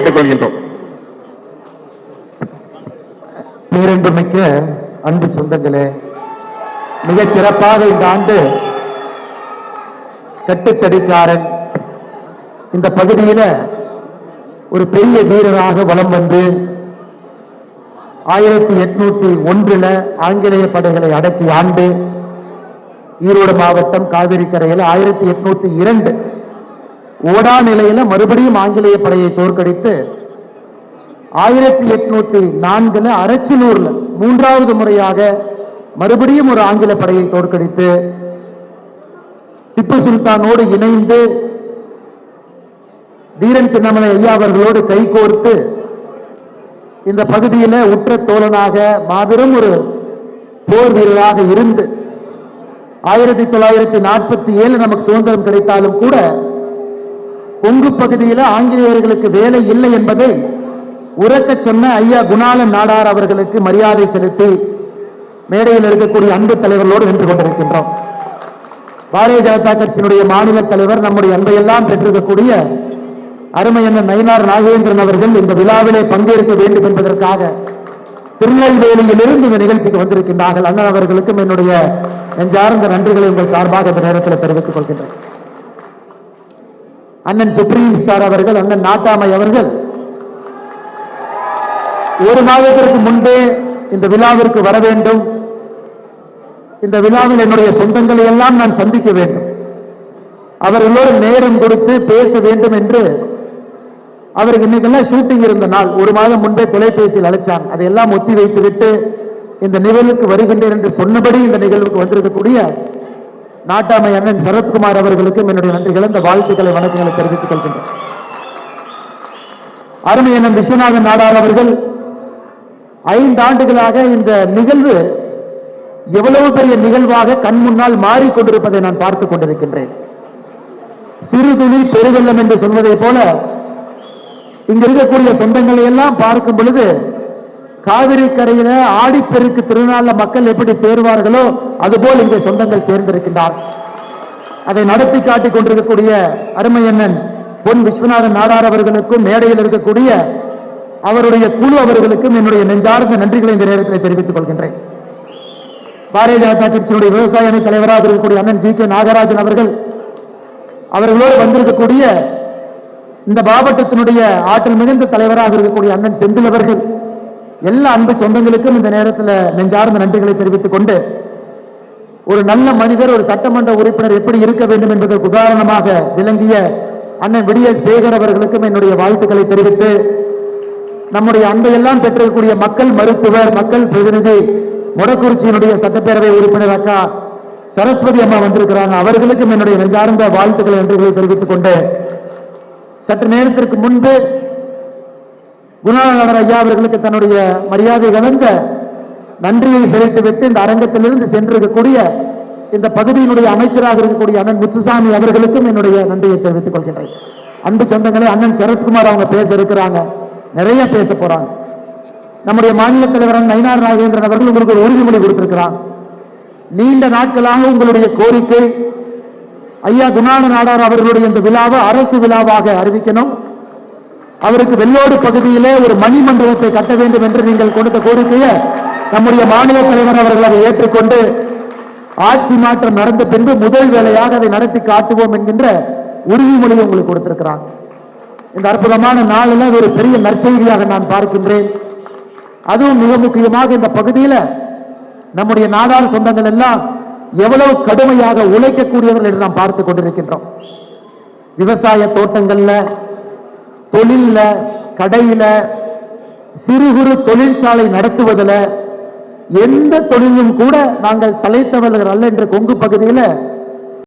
கேட்டுக்கொள்கின்றோம். பேரன்புமிக்க அன்பு சொந்தங்களே மிகச் சிறப்பாக இந்த ஆண்டு கட்டுத்தடிக்காரன் இந்த பகுதியில ஒரு பெரிய வீரராக வலம் வந்து ஆயிரத்தி எட்நூத்தி ஒன்றுல ஆங்கிலேய படைகளை அடக்கி ஆண்டு ஈரோடு மாவட்டம் காவிரி கரையில் ஆயிரத்தி எட்நூத்தி இரண்டு ஓடா நிலையில மறுபடியும் ஆங்கிலேய படையை தோற்கடித்து ஆயிரத்தி எட்நூத்தி நான்குல அரச்சலூர்ல மூன்றாவது முறையாக மறுபடியும் ஒரு ஆங்கில படையை தோற்கடித்து திப்பு சுல்தானோடு இணைந்து தீரன் சின்னமலை ஐயா அவர்களோடு கைகோர்த்து இந்த பகுதியில உற்ற தோழனாக மாபெரும் ஒரு போர் வீரராக இருந்து ஆயிரத்தி தொள்ளாயிரத்தி நாற்பத்தி ஏழு நமக்கு சுதந்திரம் கிடைத்தாலும் கூட கொங்கு பகுதியில ஆங்கிலேயர்களுக்கு வேலை இல்லை என்பதை உரக்க சொன்ன ஐயா குணாலன் நாடார் அவர்களுக்கு மரியாதை செலுத்தி மேடையில் இருக்கக்கூடிய அன்பு தலைவர்களோடு நின்று கொண்டிருக்கின்றோம். பாரதிய ஜனதா கட்சியினுடைய மாநில தலைவர் நம்முடைய அன்பையெல்லாம் பெற்றிருக்கக்கூடிய அருமை அண்ணன் நயினார் நாகேந்திரன் அவர்கள் இந்த விழாவிலே பங்கேற்க வேண்டும் என்பதற்காக திருநெல்வேலியிலிருந்து இந்த நிகழ்ச்சிக்கு வந்திருக்கின்றார்கள். அண்ணன் அவர்களுக்கும் என்னுடைய நெஞ்சார்ந்த நன்றிகளை உங்கள் சார்பாக இந்த நேரத்தில் தெரிவித்துக் கொள்கின்றேன். அண்ணன் சுப்ரீம் ஸ்டார் அவர்கள் அண்ணன் நாட்டாமை அவர்கள் ஒரு மாதத்திற்கு முன்பே இந்த விழாவிற்கு வர வேண்டும். இந்த விழாவில் என்னுடைய சொந்தங்களை எல்லாம் நான் சந்திக்க வேண்டும். அவர்களோடு நேரம் கொடுத்து பேச வேண்டும் என்று அவருக்கு இன்னைக்கெல்லாம் ஷூட்டிங் இருந்த நாள். ஒரு மாதம் முன்பே தொலைபேசியில் அழைச்சாங்க அதையெல்லாம் ஒத்தி வைத்துவிட்டு இந்த நிகழ்வுக்கு வருகின்றேன் என்று சொன்னபடி இந்த நிகழ்வுக்கு வந்திருக்கக்கூடிய நாட்டாமை அண்ணன் சரத்குமார் அவர்களுக்கும் என்னுடைய நன்றிகளை இந்த வாழ்த்துக்களை வணக்கங்களை தெரிவித்துக் கொள்கின்றேன். அருமை அண்ணன் விஸ்வநாதன் நாடார் அவர்கள் ஐந்து ஆண்டுகளாக இந்த நிகழ்வு எவ்வளவு பெரிய நிகழ்வாக கண் முன்னால் மாறிக்கொண்டிருப்பதை நான் பார்த்துக் கொண்டிருக்கின்றேன். சிறு துளி பெருவெள்ளம் என்று சொல்வதை போல இங்க இருக்கக்கூடிய சொந்தங்களை எல்லாம் பார்க்கும் பொழுது காவிரி கரையில ஆடிப்பெருக்கு திருநாள்ல மக்கள் எப்படி சேருவார்களோ அதுபோல் இங்கே சொந்தங்கள் சேர்ந்திருக்கின்றார். அதை நடத்தி காட்டிக் கொண்டிருக்கக்கூடிய அருமையண்ணன் பொன் விஸ்வநாதன் நாடார் அவர்களுக்கும் மேடையில் இருக்கக்கூடிய அவருடைய குழு அவர்களுக்கும் என்னுடைய நெஞ்சார்ந்த நன்றிகளை இந்த நேரத்தில் தெரிவித்துக் கொள்கின்றேன். பாரதிய ஜனதா கட்சியினுடைய விவசாய அணி தலைவராக இருக்கக்கூடிய அண்ணன் ஜி கே நாகராஜன் அவர்கள் அவர்களோடு வந்திருக்கக்கூடிய இந்த மாவட்டத்தினுடைய ஆற்றல் மிகுந்த தலைவராக இருக்கக்கூடிய அண்ணன் செந்தில் அவர்கள் எல்லா அன்பு சொந்தங்களுக்கும் இந்த நேரத்தில் நெஞ்சார்ந்த நன்றிகளை தெரிவித்துக் கொண்டு ஒரு நல்ல மனிதர் ஒரு சட்டமன்ற உறுப்பினர் எப்படி இருக்க வேண்டும் என்பதற்கு உதாரணமாக விளங்கிய அண்ணன் விடியல் சேகர் அவர்களுக்கும் என்னுடைய வாழ்த்துக்களை தெரிவித்து நம்முடைய அன்பையெல்லாம் பெற்றிருக்கக்கூடிய மக்கள் மருத்துவர் மக்கள் பிரதிநிதி மொடக்குறிச்சியினுடைய சட்டப்பேரவை உறுப்பினர் அக்கா சரஸ்வதி அம்மா வந்திருக்கிறாங்க. அவர்களுக்கும் என்னுடைய நெஞ்சார்ந்த வாழ்த்துக்களை நன்றிகளை தெரிவித்துக் கொண்டு சற்று நேரத்திற்கு முன்பு குணாநகர் ஐயா அவர்களுக்கு தன்னுடைய மரியாதை கலந்த நன்றியை செலுத்திவிட்டு இந்த அரங்கத்திலிருந்து சென்றிருக்கக்கூடிய இந்த பகுதியினுடைய அமைச்சராக இருக்கக்கூடிய அண்ணன் முத்துசாமி அவர்களுக்கும் என்னுடைய நன்றியை தெரிவித்துக் கொள்கின்றேன். அன்பு சொந்தங்களே அண்ணன் சரத்குமார் அவங்க பேச இருக்கிறாங்க. நிறைய பேச போறாங்க. நம்முடைய மாநில தலைவர் நயினார் நாகேந்திரன் அவர்கள் உங்களுக்கு ஒரு உறுதிமொழி கொடுத்திருக்கிறான் நீண்ட நாட்களாக உங்களுடைய கோரிக்கை ஐயா குணான நாடார் அவர்களுடைய இந்த விழாவை அரசு விழாவாக அறிவிக்கணும். அவருக்கு வெள்ளோடு பகுதியிலே ஒரு மணி மண்டபத்தை கட்ட வேண்டும் என்று நீங்கள் கொடுத்த கோரிக்கையை நம்முடைய மாநில தலைவர் அவர்கள் அதை ஏற்றுக்கொண்டு ஆட்சி மாற்றம் நடந்த பின்பு முதல் வேலையாக அதை நடத்தி காட்டுவோம் என்கின்ற உறுதிமொழியை உங்களுக்கு கொடுத்திருக்கிறாங்க இந்த அற்புதமான நாளில் ஒரு பெரிய நற்செய்தியாக நான் பார்க்கின்றேன். அதுவும் மிக முக்கியமாக இந்த பகுதியில் நம்முடைய நாடார் சொந்தங்கள் எல்லாம் எவ்வளவு கடுமையாக உழைக்கக்கூடியவர்கள் என்று நாம் பார்த்து கொண்டிருக்கின்றோம். விவசாய தோட்டங்கள்ல தொழிலில் கடையில சிறு குறு தொழிற்சாலை நடத்துவதில் எந்த தொழிலும் கூட நாங்கள் சலைத்தவர்கள் அல்ல என்ற கொங்கு பகுதியில்